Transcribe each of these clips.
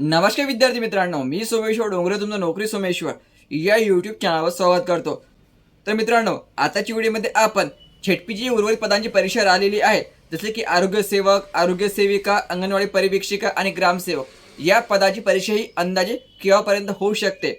नमस्कार विद्यार्थी मित्रांनो मी सोमेश्वर डोंगरे तुमचं नोकरी सोमेश्वर. या यूट्यूब चॅनलवर स्वागत करतो. तर मित्रांनो आताच्या व्हिडिओमध्ये आपण छेटपीची उर्वरित पदांची परीक्षा राहिलेली आहे. जसे की आरोग्य सेवक आरोग्य सेविका अंगणवाडी परिवीक्षिका आणि ग्रामसेवक. या पदाची परीक्षा ही अंदाजे केव्हापर्यंत होऊ शकते?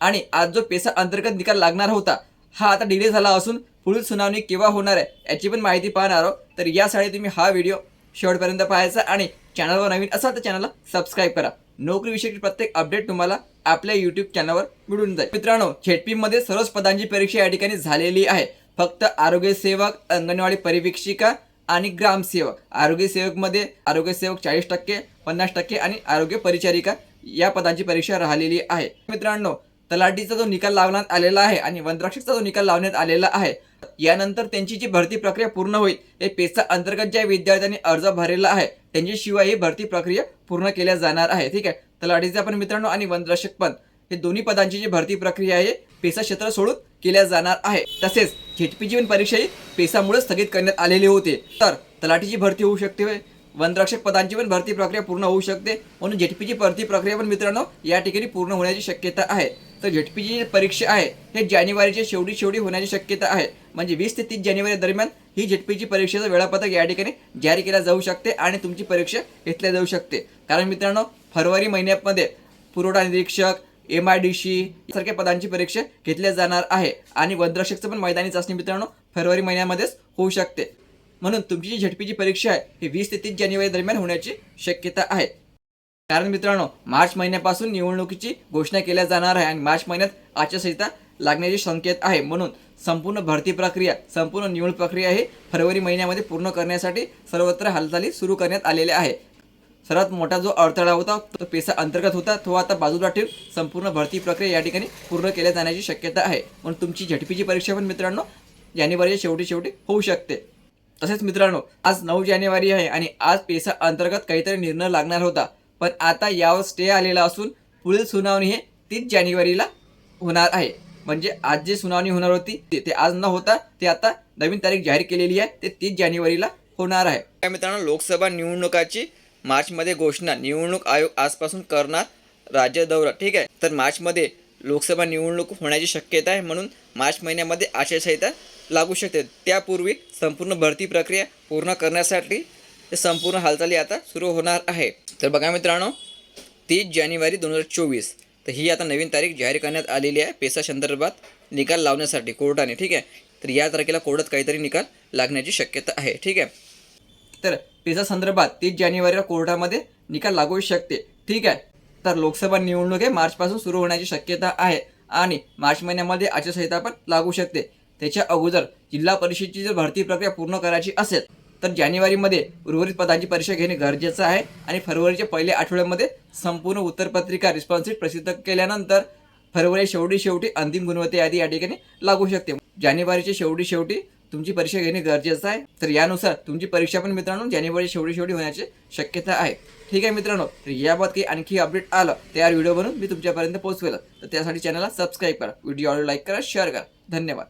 आणि आज जो पेसा अंतर्गत निकाल लागणार होता हा आता डिले झाला असून पुढील सुनावणी केव्हा होणार आहे याची पण माहिती पाहणार आहोत. तर यासाठी तुम्ही हा व्हिडिओ शेवटपर्यंत पाहायचा आणि चॅनलवर नवीन असाल तर चॅनलला सबस्क्राईब करा. नोकरीविषयी प्रत्येक अपडेट तुम्हाला आपल्या यूट्यूब चॅनलवर मिळून जाईल. मित्रांनो छेटपीमध्ये सर्वच पदांची परीक्षा या ठिकाणी झालेली आहे. फक्त आरोग्य सेवक अंगणवाडी परिवीक्षिका आणि ग्रामसेवक आरोग्य आरोग्यसेवक आरोग्य सेवक चाळीस टक्के पन्नास टक्के आणि आरोग्य परिचारिका या पदांची परीक्षा राहिलेली आहे. मित्रांनो तलाठीचा जो निकाल लावण्यात आलेला आहे आणि वनरक्षकचा जो निकाल लावण्यात आलेला आहे यानंतर त्यांची जी भरती प्रक्रिया पूर्ण होईल हे पेसा अंतर्गत ज्या विद्यार्थ्यांनी अर्ज भरलेला आहे त्यांच्याशिवाय ही भरती प्रक्रिया पूर्ण केल्या जाणार आहे. ठीक आहे? तलाठीचा पण मित्रांनो आणि वनरक्षक पण हे दोन्ही पदांची जी भरती प्रक्रिया आहे पेसा क्षेत्र सोडून केल्या जाणार आहे. तसेच झेटपी जीवन परीक्षा ही पेसामुळे स्थगित करण्यात आलेली होती. तर तलाठीची भरती होऊ शकते वनरक्षक पदांची पण भरती प्रक्रिया पूर्ण होऊ शकते. म्हणून झेटपीची भरती प्रक्रिया पण मित्रांनो या ठिकाणी पूर्ण होण्याची शक्यता आहे. तर झेटपीची जी परीक्षा आहे हे जानेवारीच्या शेवटी शेवटी होण्याची शक्यता आहे. म्हणजे वीस ते तीस जानेवारी दरम्यान ही झेटपीची परीक्षेचं वेळापत्रक या ठिकाणी जारी केल्या जाऊ शकते आणि तुमची परीक्षा घेतल्या जाऊ शकते. कारण मित्रांनो फरवरी महिन्यामध्ये पुरवठा निरीक्षक एम आय डी सी सारख्या पदांची परीक्षा घेतल्या जाणार आहे. आणि वनरक्षकचं पण मैदानी चाचणी मित्रांनो फरवरी महिन्यामध्येच होऊ शकते. म्हणून तुमची जी झटपीची परीक्षा आहे ही वीस ते तीस जानेवारी दरम्यान होण्याची शक्यता आहे. कारण मित्रांनो मार्च महिन्यापासून निवडणुकीची घोषणा केल्या जाणार आहे आणि मार्च महिन्यात आचारसंहिता लागण्याचे संकेत आहे. म्हणून संपूर्ण भरती प्रक्रिया संपूर्ण निवड प्रक्रिया ही फरवरी महिन्यामध्ये पूर्ण करण्यासाठी सर्वत्र हालचाली सुरू करण्यात आलेल्या आहे. सर्वात मोठा जो अडथळा होता तो पेसा अंतर्गत होता. तो आता बाजूला ठेवून संपूर्ण भरती प्रक्रिया या ठिकाणी पूर्ण केल्या जाण्याची शक्यता आहे. म्हणून तुमची झटपीची परीक्षा पण मित्रांनो जानेवारीच्या शेवटी शेवटी होऊ शकते. तसेच मित्रांनो आज नऊ जानेवारी आहे आणि आज पेसा अंतर्गत काहीतरी निर्णय लागणार होता. पण आता यावर स्टे आलेला असून पुढील सुनावणी हे तीस जानेवारीला होणार आहे. म्हणजे आज जे सुनावणी होणार होती ते ते आज न होता ते आता नवीन तारीख जाहीर केलेली आहे. ते तीस जानेवारीला होणार आहे. काय मित्रांनो लोकसभा निवडणुकाची मार्चमध्ये घोषणा. निवडणूक आयोग आजपासून करणार राज्य दौरा. ठीक आहे? तर मार्चमध्ये लोकसभा निवडणूक होण्याची शक्यता आहे म्हणून मार्च महिन्यामध्ये आचारसंहिता लागू शकते. त्यापूर्वी संपूर्ण भरती प्रक्रिया पूर्ण करण्यासाठी संपूर्ण हालचाली आता सुरू होणार आहे. तर बघा मित्रांनो तीस जानेवारी दोन हजार चोवीस. तर ही आता नवीन तारीख जाहीर करण्यात आलेली आहे. पेसा संदर्भात निकाल लावण्यासाठी कोर्टाने ठीक आहे? तर या तारखेला कोर्टात काहीतरी निकाल लागण्याची शक्यता आहे ठीक आहे? तर पेसा संदर्भात तीस जानेवारीला कोर्टामध्ये निकाल लागू शकते ठीक आहे? तर लोकसभा निवडणूक हे मार्चपासून सुरू होण्याची शक्यता आहे आणि मार्च महिन्यामध्ये आचारसंहिता पण लागू शकते. त्याच्या अगोदर जिल्हा परिषदेची जर भरती प्रक्रिया पूर्ण करायची असेल तर जानेवारीमध्ये उर्वरित पदांची परीक्षा घेणे गरजेचं आहे आणि फरवरीच्या पहिल्या आठवड्यामध्ये संपूर्ण उत्तरपत्रिका रिस्पॉन्सिट प्रसिद्ध केल्यानंतर फरवरी शेवटी शेवटी अंतिम गुणवत्ता यादी या ठिकाणी लागू शकते. जानेवारीच्या शेवटी शेवटी तुमची परीक्षा घेणे गरजेचं आहे. तर यानुसार तुमची परीक्षा पण मित्रांनो जानेवारी शेवटी शेवटी होण्याची शक्यता आहे. ठीक आहे मित्रांनो तर याबाबत काही आणखी अपडेट आलं तर या व्हिडिओ बनवून मी तुमच्यापर्यंत पोहोचवेल. तर त्यासाठी चॅनलला सबस्क्राईब करा व्हिडिओ लाईक करा शेअर करा. धन्यवाद.